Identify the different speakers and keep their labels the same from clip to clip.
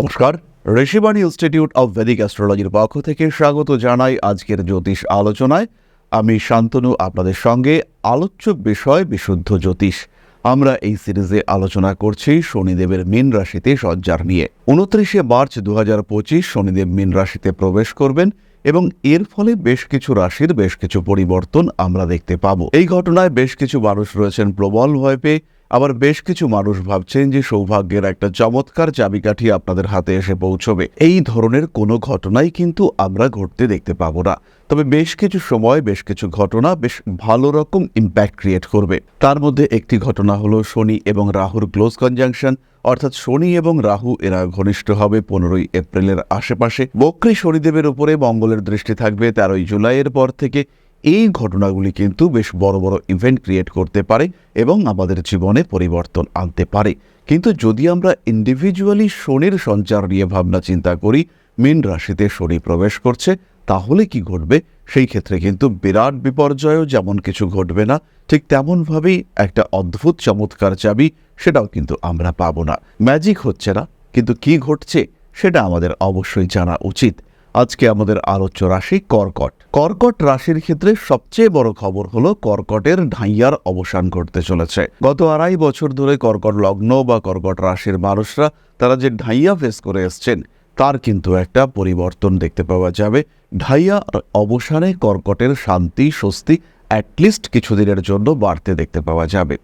Speaker 1: নমস্কার। Rishibani institute of Vedic অ্যাস্ট্রোলজির পক্ষ থেকে স্বাগত জানাই আজকের জ্যোতিষ আলোচনায়। আমি শান্তনু, আপনাদের সঙ্গে আলোচ্য বিষয় বিশুদ্ধ জ্যোতিষ। আমরা এই সিরিজে আলোচনা করছি শনিদেবের মীন রাশিতে সজ্জার নিয়ে। উনত্রিশে মার্চ দু পঁচিশ শনিদেব মীন রাশিতে প্রবেশ করবেন এবং এর ফলে বেশ কিছু রাশির বেশ কিছু পরিবর্তন আমরা দেখতে পাবো। এই ঘটনায় বেশ কিছু মানুষ রয়েছেন প্রবল ভয় পেয়ে আবার বেশ কিছু মানুষ ভাবছেন যে সৌভাগ্যের একটা চমৎকার চাবিকাঠি আপনাদের হাতে এসে পৌঁছবে। এই ধরনের কোনো ঘটনাই কিন্তু আমরা ঘটতে দেখতে পাবো না। তবে বেশ কিছু সময়, বেশ কিছু ঘটনা, বেশ ভালো রকম ইম্প্যাক্ট ক্রিয়েট করবে। তার মধ্যে একটি ঘটনা হলো শনি এবং রাহুর ক্লোজ কনজাংশন অর্থাৎ শনি এবং রাহু এরা ঘনিষ্ঠ হবে পনেরোই এপ্রিলের আশেপাশে। বক্রী শনিদেবের উপরে মঙ্গলের দৃষ্টি থাকবে তেরোই জুলাইয়ের পর থেকে। এই ঘটনাগুলি কিন্তু বেশ বড় বড় ইভেন্ট ক্রিয়েট করতে পারে এবং আমাদের জীবনে পরিবর্তন আনতে পারে। কিন্তু যদি আমরা ইন্ডিভিজুয়ালি শনির সঞ্চার নিয়ে ভাবনা চিন্তা করি, মীন রাশিতে শনি প্রবেশ করছে, তাহলে কি ঘটবে? সেই ক্ষেত্রে কিন্তু বিরাট বিপর্যয়ও যেমন কিছু ঘটবে না, ঠিক তেমনভাবেই একটা অদ্ভুত চমৎকার চাবি সেটাও কিন্তু আমরা পাবো না। ম্যাজিক হচ্ছে না, কিন্তু কি ঘটছে সেটা আমাদের অবশ্যই জানা উচিত। আজকে আমাদের আলোচ্য রাশি কর্কট। কর্কট রাশির ক্ষেত্রে সবচেয়ে বড় খবর হলো কর্কটের ঢাইয়ার অবসান ঘটতে চলেছে। গত আড়াই বছর ধরে কর্কট লগ্ন বা কর্কট রাশির মানুষরা, তারা যে ঢাইয়া ফেস করে এসছেন, তার কিন্তু একটা পরিবর্তন দেখতে পাওয়া যাবে। ঢাইয়া অবসানে কর্কটের শান্তি, স্বস্তি অ্যাটলিস্ট কিছুদিনের জন্য বাড়তে দেখতে পাওয়া যাবে।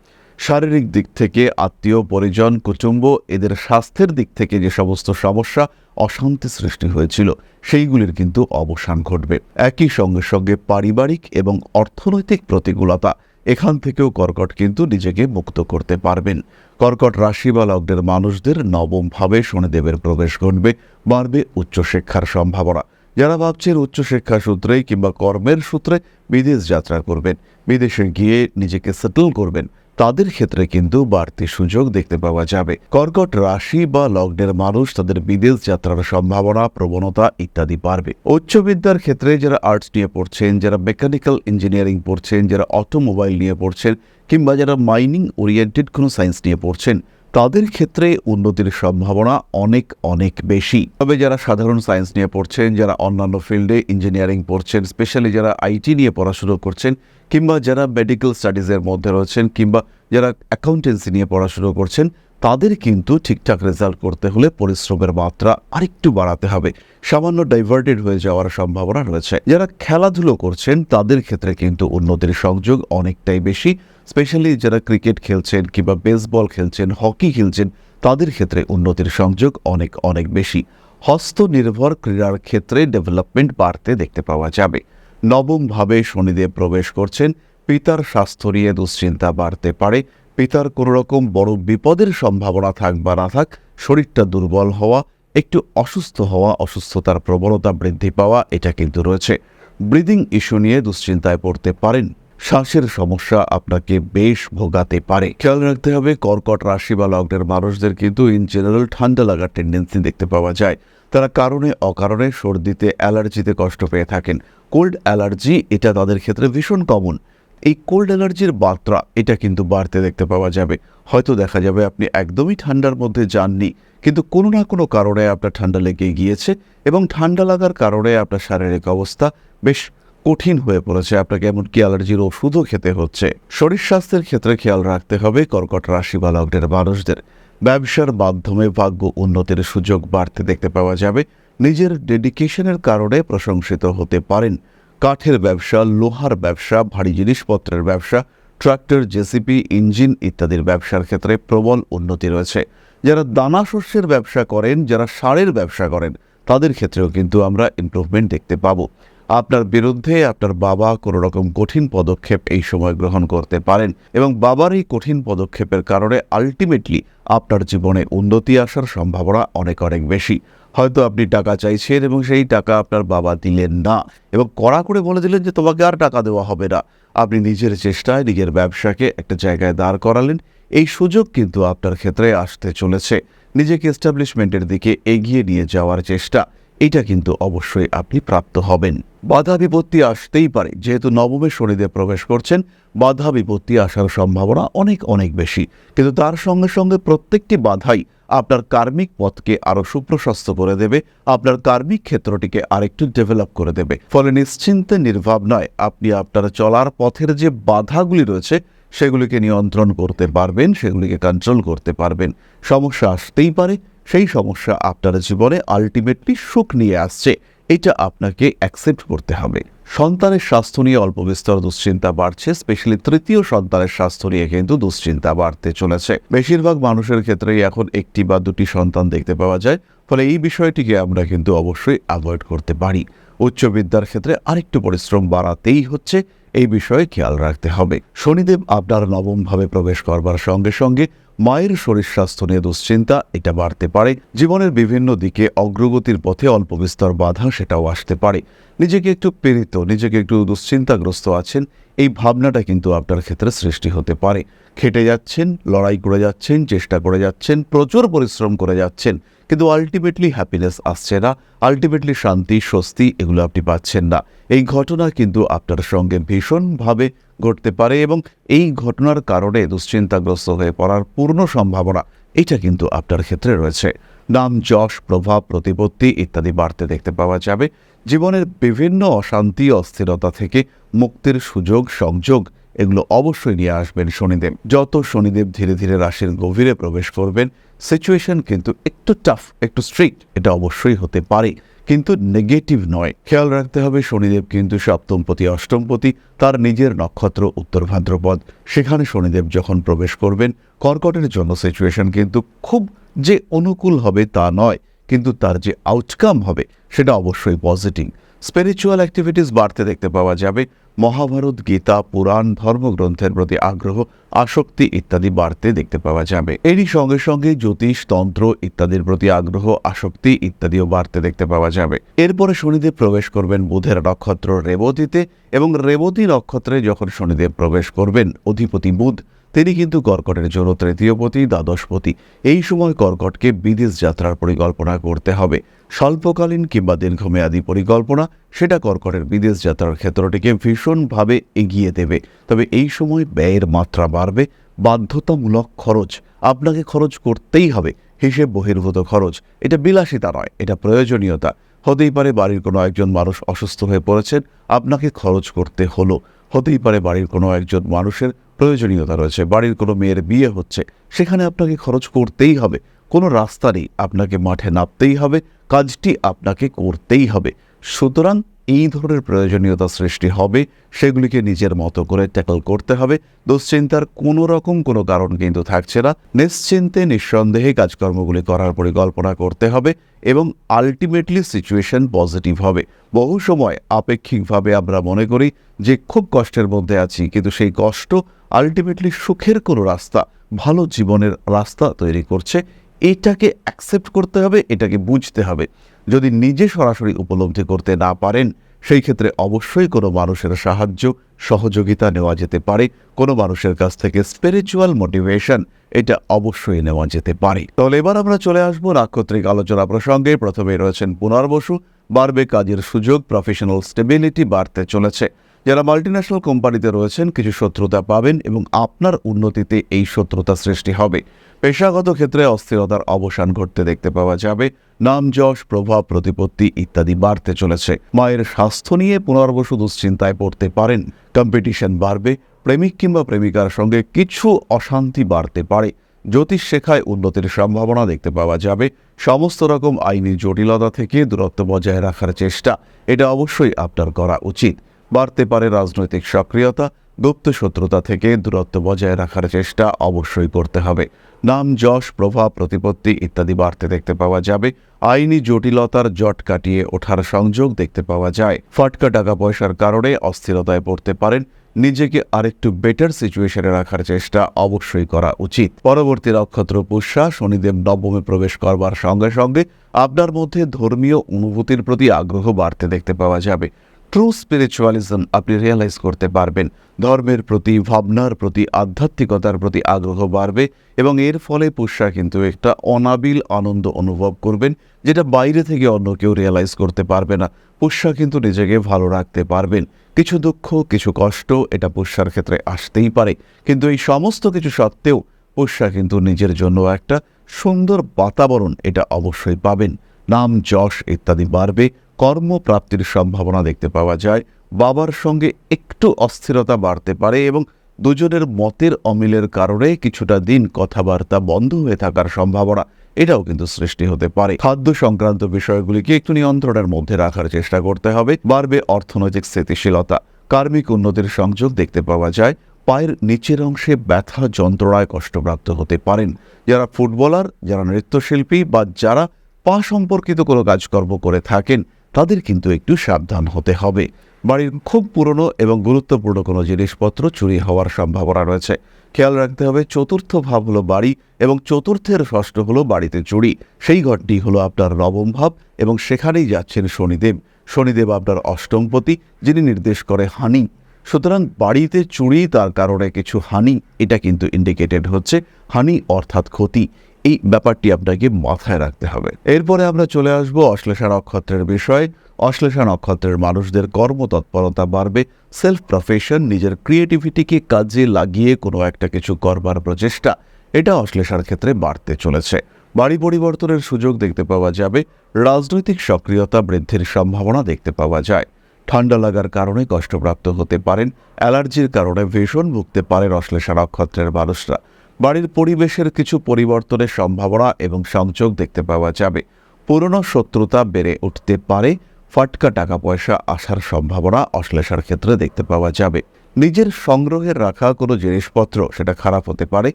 Speaker 1: শারীরিক দিক থেকে আত্মীয়, পরিজন, কুটুম্ব এদের স্বাস্থ্যের দিক থেকে যে সমস্ত সমস্যা, অশান্তি সৃষ্টি হয়েছিল, সেইগুলির কিন্তু অবসান ঘটবে। একই সঙ্গে সঙ্গে পারিবারিক এবং অর্থনৈতিক প্রতিকূলতা এখান থেকেও কর্কট কিন্তু নিজেকে মুক্ত করতে পারবেন। কর্কট রাশি বা লগ্নের মানুষদের নবমভাবে শনিদেবের প্রবেশ ঘটবে, বাড়বে উচ্চশিক্ষার সম্ভাবনা। যারা ভাবছেন উচ্চশিক্ষা সূত্রে কিংবা কর্মের সূত্রে বিদেশ যাত্রা করবেন, বিদেশে গিয়ে নিজেকে সেটেল করবেন তাদের ক্ষেত্রে কিন্তু বাড়তি সুযোগ দেখতে পাওয়া যাবে। কর্কট রাশি বা লগ্নের মানুষ তাদের বিদেশ যাত্রার সম্ভাবনা, প্রবণতা ইত্যাদি বাড়বে। উচ্চবিদ্যার ক্ষেত্রে যারা আর্টস নিয়ে পড়ছেন, যারা মেকানিক্যাল ইঞ্জিনিয়ারিং পড়ছেন, যারা অটোমোবাইল নিয়ে পড়ছেন, কিংবা যারা মাইনিং ওরিয়েন্টেড কোনো সায়েন্স নিয়ে পড়ছেন তাদের ক্ষেত্রে উন্নতির সম্ভাবনা অনেক অনেক বেশি। তবে যারা সাধারণ সায়েন্স নিয়ে পড়ছেন, যারা অন্যান্য ফিল্ডে ইঞ্জিনিয়ারিং পড়ছেন, স্পেশালি যারা আইটি নিয়ে পড়াশুনো করছেন, কিংবা যারা মেডিকেল স্টাডিজের মধ্যে রয়েছেন, কিংবা যারা অ্যাকাউন্টেন্সি নিয়ে পড়াশুনো করছেন, তাদের কিন্তু ঠিকঠাক রেজাল্ট করতে হলে পরিশ্রমের মাত্রা আরেকটু বাড়াতে হবে। সামান্য ডাইভার্টেড হয়ে যাওয়ার সম্ভাবনা রয়েছে। যারা খেলাধুলো করছেন, তাদের ক্ষেত্রে কিন্তু উন্নতির সংযোগ অনেকটাই বেশি। স্পেশালি যারা ক্রিকেট খেলছেন কিংবা বেসবল খেলছেন হকি খেলছেন, তাদের ক্ষেত্রে উন্নতির সংযোগ অনেক অনেক বেশি। হস্তনির্ভর ক্রীড়ার ক্ষেত্রে ডেভেলপমেন্ট বাড়তে দেখতে পাওয়া যাবে। নবমভাবে শনিদেব প্রবেশ করছেন। পিতার স্বাস্থ্য নিয়ে দুশ্চিন্তা বাড়তে পারে। পিতার কোনো রকম বড় বিপদের সম্ভাবনা থাক বা না থাক, শরীরটা দুর্বল হওয়া, একটু অসুস্থ হওয়া, অসুস্থতার প্রবণতা বৃদ্ধি পাওয়া, এটা কিন্তু রয়েছে। ব্রিদিং ইস্যু নিয়ে দুশ্চিন্তায় পড়তে পারেন শ্বাসের সমস্যা আপনাকে বেশ ভোগাতে পারে। খেয়াল রাখতে হবে, কর্কট রাশি বা লগ্নের মানুষদের কিন্তু ইন জেনারেল ঠান্ডা লাগার টেন্ডেন্সি দেখতে পাওয়া যায়। তারা কারণে অকারণে সর্দিতে, অ্যালার্জিতে কষ্ট পেয়ে থাকেন। কোল্ড অ্যালার্জি, এটা তাদের ক্ষেত্রে ভীষণ কমন এই কোল্ড অ্যালার্জির মাত্রা এটা কিন্তু বাড়তে দেখতে পাওয়া যাবে। হয়তো দেখা যাবে আপনি একদমই ঠান্ডার মধ্যে যাননি, কিন্তু কোনো না কোনো কারণে আপনার ঠান্ডা লেগে গিয়েছে এবং ঠান্ডা লাগার কারণে আপনার শারীরিক অবস্থা বেশ কঠিন হয়ে পড়েছে। আপনাকে এমনকি অ্যালার্জির ওষুধও খেতে হচ্ছে। শরীর স্বাস্থ্যের ক্ষেত্রে খেয়াল রাখতে হবে কর্কট রাশি বা লগ্নের মানুষদের। ব্যবসার মাধ্যমে ভাগ্য উন্নতির সুযোগ বাড়তে দেখতে পাওয়া যাবে। নিজের ডেডিকেশনের কারণে প্রশংসিত হতে পারেন। কাঠের ব্যবসা, লোহার ব্যবসা, ভারী জিনিসপত্রের ব্যবসা, ট্রাক্টর, জেসিপি, ইঞ্জিন ইত্যাদির ব্যবসার ক্ষেত্রে প্রবল উন্নতি রয়েছে। যারা দানা শস্যের ব্যবসা করেন, যারা সারের ব্যবসা করেন, তাদের ক্ষেত্রেও কিন্তু আমরা ইমপ্রুভমেন্ট দেখতে পাবো। আপনার বিরুদ্ধে আপনার বাবা কোনো রকম কঠিন পদক্ষেপ এই সময় গ্রহণ করতে পারেন এবং বাবার এই কঠিন পদক্ষেপের কারণে আলটিমেটলি আপনার জীবনে উন্নতি আসার সম্ভাবনা অনেক অনেক বেশি। হয়তো আপনি টাকা চাইছেন এবং সেই টাকা আপনার বাবা দিলেন না এবং কড়া করে বলে দিলেন যে তোমাকে আর টাকা দেওয়া হবে না। আপনি নিজের চেষ্টায় নিজের ব্যবসাকে একটা জায়গায় দাঁড় করালেন। এই সুযোগ কিন্তু আপনার ক্ষেত্রে আসতে চলেছে। নিজেকে এস্টাবলিশমেন্টের দিকে এগিয়ে নিয়ে যাওয়ার চেষ্টা। এটা কিন্তু অবশ্যই আপনি প্রাপ্ত হবেন। বাধা বিপত্তি আসতেই পারে, যেহেতু নবমে শনিদেব প্রবেশ করছেন, বাধা বিপত্তি আসার সম্ভাবনা অনেক অনেক বেশি। কিন্তু তার সঙ্গে সঙ্গে প্রত্যেকটি বাধাই আপনার কার্মিক পথকে আরও সুপ্রশস্ত করে দেবে, আপনার কার্মিক ক্ষেত্রটিকে আরেকটু ডেভেলপ করে দেবে। ফলে নিশ্চিন্তে নির্ভাব নয়, আপনি আপনার চলার পথের যে বাধাগুলি রয়েছে, সেগুলিকে নিয়ন্ত্রণ করতে পারবেন, সেগুলিকে কন্ট্রোল করতে পারবেন। সমস্যা আসতেই পারে সেই সমস্যা আপনার জীবনে আলটিমেটলি সুখ নিয়ে আসছে। এটা আপনাকে অ্যাকসেপ্ট করতে হবে। সন্তানের স্বাস্থ্য নিয়ে অল্প বিস্তর দুশ্চিন্তা বাড়ছে স্পেশালি তৃতীয় সন্তানের স্বাস্থ্য নিয়ে কিন্তু দুশ্চিন্তা বাড়তে চলেছে। বেশিরভাগ মানুষের ক্ষেত্রেই এখন একটি বা দুটি সন্তান দেখতে পাওয়া যায়। ফলে এই বিষয়টিকে আমরা কিন্তু অবশ্যই অ্যাভয়েড করতে পারি। উচ্চ বিদ্যার ক্ষেত্রে আরেকটু পরিশ্রম বাড়াতেই হচ্ছে, এই বিষয়ে খেয়াল রাখতে হবে। শনিদেব আপনার নবমভাবে প্রবেশ করবার সঙ্গে সঙ্গে মায়ের শরীর স্বাস্থ্য নিয়ে দুশ্চিন্তা, এটা বাড়তে পারে। জীবনের বিভিন্ন দিকে অগ্রগতির পথে অল্প বিস্তর বাধা সেটাও আসতে পারে। নিজেকে একটু পীড়িত, নিজেকে একটু দুশ্চিন্তাগ্রস্ত আছেন, এই ভাবনাটা কিন্তু আপনার ক্ষেত্রে সৃষ্টি হতে পারে। খেটে যাচ্ছেন, লড়াই করে যাচ্ছেন, চেষ্টা করে যাচ্ছেন, প্রচুর পরিশ্রম করে যাচ্ছেন কিন্তু আলটিমেটলি হ্যাপিনেস আসছে না আলটিমেটলি শান্তি, স্বস্তি এগুলো আপনি পাচ্ছেন না। এই ঘটনা কিন্তু আপনার সঙ্গে ভীষণভাবে ঘটতে পারে এবং এই ঘটনার কারণে দুশ্চিন্তাগ্রস্ত হয়ে পড়ার পূর্ণ সম্ভাবনা এটা কিন্তু আপনার ক্ষেত্রে রয়েছে। নাম, যশ, প্রভাব, প্রতিপত্তি ইত্যাদি বাড়তে দেখতে পাওয়া যাবে। জীবনের বিভিন্ন অশান্তি, অস্থিরতা থেকে মুক্তির সুযোগ, সংযোগ এগুলো অবশ্যই নিয়ে আসবেন শনিদেব। যত শনিদেব ধীরে ধীরে রাশির গভীরে প্রবেশ করবেন সিচুয়েশন কিন্তু একটু টাফ একটু স্ট্রিক্ট এটা অবশ্যই হতে পারে। কিন্তু নেগেটিভ নয়। খেয়াল রাখতে হবে, শনিদেব কিন্তু সপ্তমপতি, অষ্টমপতি, তার নিজের নক্ষত্র উত্তর ভাদ্রপদ। সেখানে শনিদেব যখন প্রবেশ করবেন, কর্কটের জন্য সিচুয়েশন কিন্তু খুব যে অনুকূল হবে তা নয়, কিন্তু তার যে আউটকাম হবে, সেটা অবশ্যই পজিটিভ স্পিরিচুয়াল অ্যাক্টিভিটিস বাড়তে দেখতে পাওয়া যাবে। মহাভারত, গীতা, পুরাণ, ধর্মগ্রন্থের প্রতি আগ্রহ, আসক্তি ইত্যাদি বাড়তে দেখতে পাওয়া যাবে। এরই সঙ্গে সঙ্গে জ্যোতিষ, তন্ত্র ইত্যাদির প্রতি আগ্রহ, আসক্তি ইত্যাদিও বাড়তে দেখতে পাওয়া যাবে। এরপরে শনিদেব প্রবেশ করবেন বুধের নক্ষত্র রেবতীতে এবং রেবতী নক্ষত্রে যখন শনিদেব প্রবেশ করবেন, অধিপতি বুধ তিনি কিন্তু কর্কটের জন্য তৃতীয়পতি দ্বাদশপতি এই সময় কর্কটকে বিদেশ যাত্রার পরিকল্পনা করতে হবে। স্বল্পকালীন কিংবা দীর্ঘমেয়াদী পরিকল্পনা, সেটা কর্কটের বিদেশ যাত্রার ক্ষেত্রটিকে ভীষণভাবে এগিয়ে দেবে। তবে এই সময় ব্যয়ের মাত্রা বাড়বে, বাধ্যতামূলক খরচ আপনাকে খরচ করতেই হবে, হিসেব বহির্ভূত খরচ। এটা বিলাসিতা নয়, এটা প্রয়োজনীয়তা। হতেই পারে বাড়ির কোনো একজন মানুষ অসুস্থ হয়ে পড়েছেন, আপনাকে খরচ করতে হলো। হতেই পারে বাড়ির কোনো একজন মানুষের প্রয়োজনীয়তা রয়েছে, বাড়ির কোনো মেয়ের বিয়ে হচ্ছে, সেখানে আপনাকে খরচ করতেই হবে। কোনো রাস্তা নেই, আপনাকে মাঠে নামতেই হবে, কাজটি আপনাকে করতেই হবে। সুতরাং এই ধরনের প্রয়োজনীয়তা সৃষ্টি হবে, সেগুলিকে নিজের মতো করে ট্যাকল করতে হবে। দুশ্চিন্তার কোনো রকম কোনো কারণ কিন্তু থাকছে না। নিশ্চিন্তে, নিঃসন্দেহে কাজকর্মগুলি করার পরিকল্পনা করতে হবে। এবং আলটিমেটলি সিচুয়েশন পজিটিভ হবে। বহু সময় আপেক্ষিকভাবে আমরা মনে করি যে খুব কষ্টের মধ্যে আছি, কিন্তু সেই কষ্ট আলটিমেটলি সুখের কোনো রাস্তা, ভালো জীবনের রাস্তা তৈরি করছে। এটাকে অ্যাকসেপ্ট করতে হবে, এটাকে বুঝতে হবে। যদি নিজে সরাসরি উপলব্ধি করতে না পারেন, সেই ক্ষেত্রে অবশ্যই কোনো মানুষের সাহায্য, সহযোগিতা নেওয়া যেতে পারে। কোনো মানুষের কাছ থেকে স্পিরিচুয়াল মোটিভেশন এটা অবশ্যই নেওয়া যেতে পারে। তাহলে এবার আমরা চলে আসব নাক্ষত্রিক আলোচনা প্রসঙ্গে। প্রথমে রয়েছেন পুনর্বসু বাড়বে কাজের সুযোগ প্রফেশনাল স্টেবিলিটি বাড়তে চলেছে। যারা মাল্টিন্যাশনাল কোম্পানিতে রয়েছেন, কিছু শত্রুতা পাবেন এবং আপনার উন্নতিতে এই শত্রুতা সৃষ্টি হবে। পেশাগত ক্ষেত্রে অস্থিরতার অবসান ঘটতে দেখতে পাওয়া যাবে। নাম যশ, প্রভাব, প্রতিপত্তি ইত্যাদি বাড়তে চলেছে। মায়ের স্বাস্থ্য নিয়ে পুনর্বসু দুশ্চিন্তায় পড়তে পারেন। কম্পিটিশন বাড়বে প্রেমিক কিংবা প্রেমিকার সঙ্গে কিছু অশান্তি বাড়তে পারে। জ্যোতিষ শেখায় উন্নতির সম্ভাবনা দেখতে পাওয়া যাবে। সমস্ত রকম আইনি জটিলতা থেকে দূরত্ব বজায় রাখার চেষ্টা, এটা অবশ্যই আপনার করা উচিত। বাড়তে পারে রাজনৈতিক সক্রিয়তা, গুপ্ত শত্রুতা থেকে দূরত্ব বজায় রাখার চেষ্টা অবশ্যই করতে হবে। নাম, যশ, প্রভাব, প্রতিপত্তি ইত্যাদি বাড়তে দেখতে পাওয়া যাবে। আইনি জটিলতার জট কাটিয়ে ওঠার সংযোগ দেখতে পাওয়া যায়। ফাটকা টাকা পয়সার কারণে অস্থিরতায় পড়তে পারেন। নিজেকে আরেকটু বেটার সিচুয়েশনে রাখার চেষ্টা অবশ্যই করা উচিত। পরবর্তী নক্ষত্র পুষ্যা শনিদেব নবমে প্রবেশ করবার সঙ্গে সঙ্গে আপনার মধ্যে ধর্মীয় অনুভূতির প্রতি আগ্রহ বাড়তে দেখতে পাওয়া যাবে। ট্রু স্পিরিচুয়ালিজম আপনি রিয়েলাইজ করতে পারবেন। ধর্মের প্রতি, ভাবনার প্রতি, আধ্যাত্মিকতার প্রতি আগ্রহ বাড়বে এবং এর ফলে পুষ্যা কিন্তু একটা অনাবিল আনন্দ অনুভব করবেন, যেটা বাইরে থেকে অন্য কেউ রিয়েলাইজ করতে পারবে না। পুষ্যা কিন্তু নিজেকে ভালো রাখতে পারবেন। কিছু দুঃখ, কিছু কষ্ট এটা পুষ্যার ক্ষেত্রে আসতেই পারে। কিন্তু এই সমস্ত কিছু সত্ত্বেও পুষ্যা কিন্তু নিজের জন্য একটা সুন্দর বাতাবরণ এটা অবশ্যই পাবেন। নাম যশ ইত্যাদি বাড়বে কর্মপ্রাপ্তির সম্ভাবনা দেখতে পাওয়া যায়। বাবার সঙ্গে একটু অস্থিরতা বাড়তে পারে এবং দুজনের মতের অমিলের কারণে কিছুটা দিন কথাবার্তা বন্ধ হয়ে থাকার সম্ভাবনা, এটাও কিন্তু সৃষ্টি হতে পারে। খাদ্য সংক্রান্ত বিষয়গুলিকে একটু নিয়ন্ত্রণের মধ্যে রাখার চেষ্টা করতে হবে। বাড়বে অর্থনৈতিক স্থিতিশীলতা। কার্মিক উন্নতির সংযোগ দেখতে পাওয়া যায়। পায়ের নিচের অংশে ব্যথা যন্ত্রণায় কষ্টপ্রাপ্ত হতে পারেন। যারা ফুটবলার, যারা নৃত্যশিল্পী বা যারা পা সম্পর্কিত কোনো কাজকর্ম করে থাকেন তাদের কিন্তু একটু সাবধান হতে হবে। বাড়ির খুব পুরনো এবং গুরুত্বপূর্ণ কোনো জিনিসপত্র চুরি হওয়ার সম্ভাবনা রয়েছে। খেয়াল রাখতে হবে, চতুর্থ ভাব হলো বাড়ি এবং চতুর্থের ষষ্ঠ হলো বাড়িতে চুরি। সেই ঘরটি হলো আপনার নবম ভাব এবং সেখানেই যাচ্ছেন শনিদেব। শনিদেব আপনার অষ্টমপতি যিনি নির্দেশ করে হানি। সুতরাং বাড়িতে চুরি তার কারণে কিছু হানি, এটা কিন্তু ইন্ডিকেটেড হচ্ছে। হানি অর্থাৎ ক্ষতি। এই ব্যাপারটি আপনাকে মাথায় রাখতে হবে। এরপরে আমরা চলে আসব অশ্লেষা নক্ষত্রের বিষয়ে। অশ্লেষা নক্ষত্রের মানুষদের কর্মতৎপরতা বাড়বে সেলফ প্রফেশন নিজের ক্রিয়েটিভিটিকে কাজে লাগিয়ে কোনো একটা কিছু করবার প্রচেষ্টা, এটা অশ্লেষার ক্ষেত্রে বাড়তে চলেছে। বাড়ি পরিবর্তনের সুযোগ দেখতে পাওয়া যাবে, রাজনৈতিক সক্রিয়তা বৃদ্ধির সম্ভাবনা দেখতে পাওয়া যায়। ঠান্ডা লাগার কারণে কষ্টপ্রাপ্ত হতে পারেন, অ্যালার্জির কারণে ভীষণ ভুগতে পারেন অশ্লেষা নক্ষত্রের মানুষরা। বাড়ির পরিবেশের কিছু পরিবর্তনের সম্ভাবনা এবং সংযোগ দেখতে পাওয়া যাবে। পুরনো শত্রুতা বেড়ে উঠতে পারে, ফাটকা টাকা পয়সা আসার সম্ভাবনা অশ্লেষার ক্ষেত্রে দেখতে পাওয়া যাবে। নিজের সংগ্রহের রাখা কোনো জিনিসপত্র, সেটা খারাপ হতে পারে।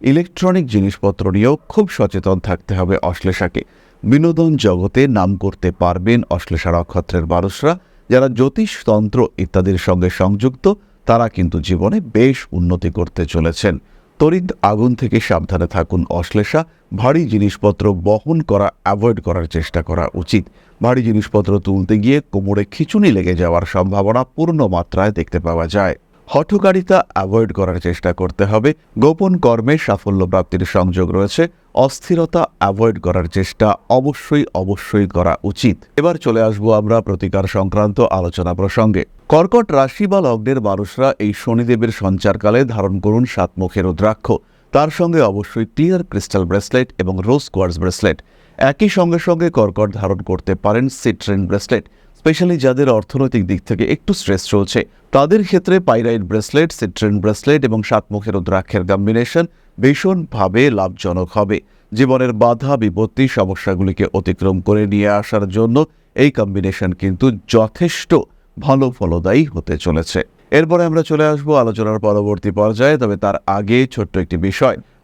Speaker 1: ইলেকট্রনিক জিনিসপত্র নিয়েও খুব সচেতন থাকতে হবে অশ্লেষাকে। বিনোদন জগতে নাম করতে পারবেন অশ্লেষা নক্ষত্রের মানুষরা। যারা জ্যোতিষতন্ত্র ইত্যাদির সঙ্গে সংযুক্ত, তারা কিন্তু জীবনে বেশ উন্নতি করতে চলেছেন। তড়িৎ আগুন থেকে সাবধানে থাকুন, অশ্লেষা, ভারী জিনিসপত্র বহন করা, অ্যাভয়েড করার চেষ্টা করা উচিত। ভারী জিনিসপত্র তুলতে গিয়ে কোমরে খিচুনি লেগে যাওয়ার সম্ভাবনা পূর্ণ মাত্রায় দেখতে পাওয়া যায়। হঠকারিতা অ্যাভয়েড করার চেষ্টা করতে হবে। গোপন কর্মে সাফল্য প্রাপ্তির সংযোগ রয়েছে। অস্থিরতা অ্যাভয়েড করার চেষ্টা অবশ্যই অবশ্যই করা উচিত। এবার চলে আসব আমরা প্রতিকার সংক্রান্ত আলোচনা প্রসঙ্গে। কর্কট রাশি বা লগ্নের মানুষরা এই শনিদেবের সঞ্চারকালে ধারণ করুন সাতমুখের রুদ্রাক্ষ। তার সঙ্গে অবশ্যই ক্লিয়ার ক্রিস্টাল ব্রেসলেট এবং রোজ কোয়ার্স ব্রেসলেট একই সঙ্গে সঙ্গে কর্কট ধারণ করতে পারেন সিট্রেন ব্রেসলেট স্পেশালি যাদের অর্থনৈতিক দিক থেকে একটু স্ট্রেস চলছে। তাদের ক্ষেত্রে পাইরাইট ব্রেসলেট সিট্রেন ব্রেসলেট এবং সাতমুখের রুদ্রাক্ষের কম্বিনেশন ভীষণভাবে লাভজনক হবে। জীবনের বাধা, বিপত্তি, সমস্যাগুলিকে অতিক্রম করে নিয়ে আসার জন্য এই কম্বিনেশন কিন্তু যথেষ্ট। ভালো ফলদায়ী হতে চলেছে। এরপরে আমরা চলে আসব আলোচনার পরবর্তী পর্যায়ে, তবে তার আগে ছোট্ট একটি বিষয়।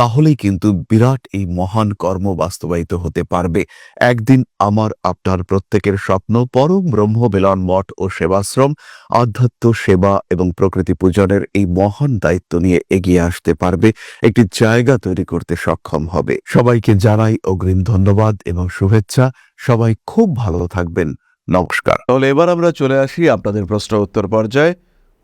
Speaker 1: তাহলেই কিন্তু বিরাট এই মহান কর্ম বাস্তবায়িত হতে পারবে। একদিন আমার, আপনার প্রত্যেকের স্বপ্ন পরম ব্রহ্ম বেলন মঠ ও সেবাশ্রম, আধ্যাত্ম সেবা এবং প্রকৃতি পূজনের এই মহান দায়িত্ব নিয়ে এগিয়ে আসতে পারবে। একটি জায়গা তৈরি করতে সক্ষম হবে। সবাইকে জানাই অগ্রিম ধন্যবাদ এবং শুভেচ্ছা। সবাই খুব ভালো থাকবেন। নমস্কার। তাহলে এবার আমরা চলে আসি আপনাদের প্রশ্ন উত্তর পর্যায়ে।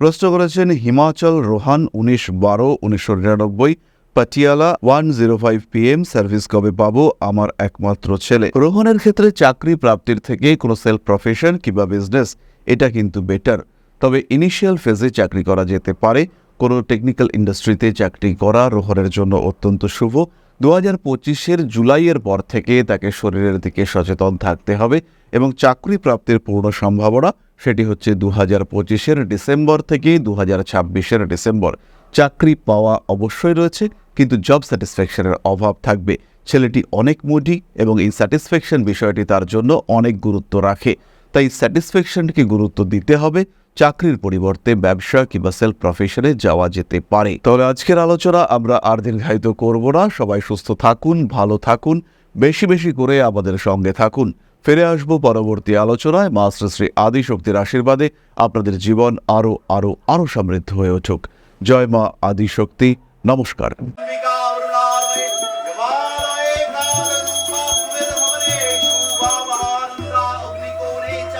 Speaker 1: প্রশ্ন করেছেন, হিমাচল রোহান উনিশ বারো, উনিশশো নিরানব্বই Patiala one zero five PM service কবে পাবো আমার একমাত্র ছেলে। রোহনের ক্ষেত্রে চাকরি প্রাপ্তির থেকে কোনো সেলফ প্রফেশন কিংবা বিজনেস এটা কিন্তু বেটার তবে ইনিশিয়াল ফেজে চাকরি করা যেতে পারে। কোনো টেকনিক্যাল ইন্ডাস্ট্রিতে চাকরি করা রোহনের জন্য অত্যন্ত শুভ। দু হাজার পঁচিশের জুলাইয়ের পর থেকে তাকে শরীরের দিকে সচেতন থাকতে হবে এবং চাকরি প্রাপ্তির পূর্ণ সম্ভাবনা সেটি হচ্ছে দু হাজার পঁচিশের ডিসেম্বর থেকে দু হাজার ছাব্বিশের ডিসেম্বর। চাকরি পাওয়া অবশ্যই রয়েছে। কিন্তু জব স্যাটিসফ্যাকশনের অভাব থাকবে। ছেলেটি অনেক মুডি এবং এই স্যাটিসফ্যাকশন বিষয়টি তার জন্য অনেক গুরুত্ব রাখে। তাই স্যাটিসফ্যাকশনকে গুরুত্ব দিতে হবে। চাকরির পরিবর্তে ব্যবসা কিংবা সেলফ প্রফেশনে যাওয়া যেতে পারে। তাহলে আজকের আলোচনা আমরা আর দীর্ঘায়িত করব না। সবাই সুস্থ থাকুন, ভালো থাকুন, বেশি বেশি করে আমাদের সঙ্গে থাকুন। ফিরে আসব পরবর্তী আলোচনায়। মা শ্রী শ্রী আদিশক্তির আশীর্বাদে আপনাদের জীবন আরও আরও আরও সমৃদ্ধ হয়ে উঠুক। জয় মা আদিশক্তি। নমস্কার
Speaker 2: অম্বিকা অরুণালয়ে হিমালয়ে কালরূপা সুমেধমনে শুভাবহানন্দ্রা অগ্নিকোণে চ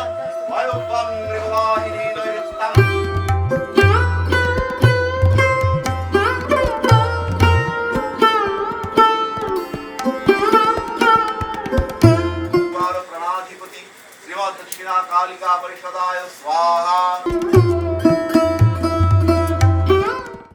Speaker 2: বায়ুবং মৃগবাহিনী নৈরস্তং द्वार प्रणाधिपति श्रीमद दक्षिणा कालिका परिषदाय स्वाहा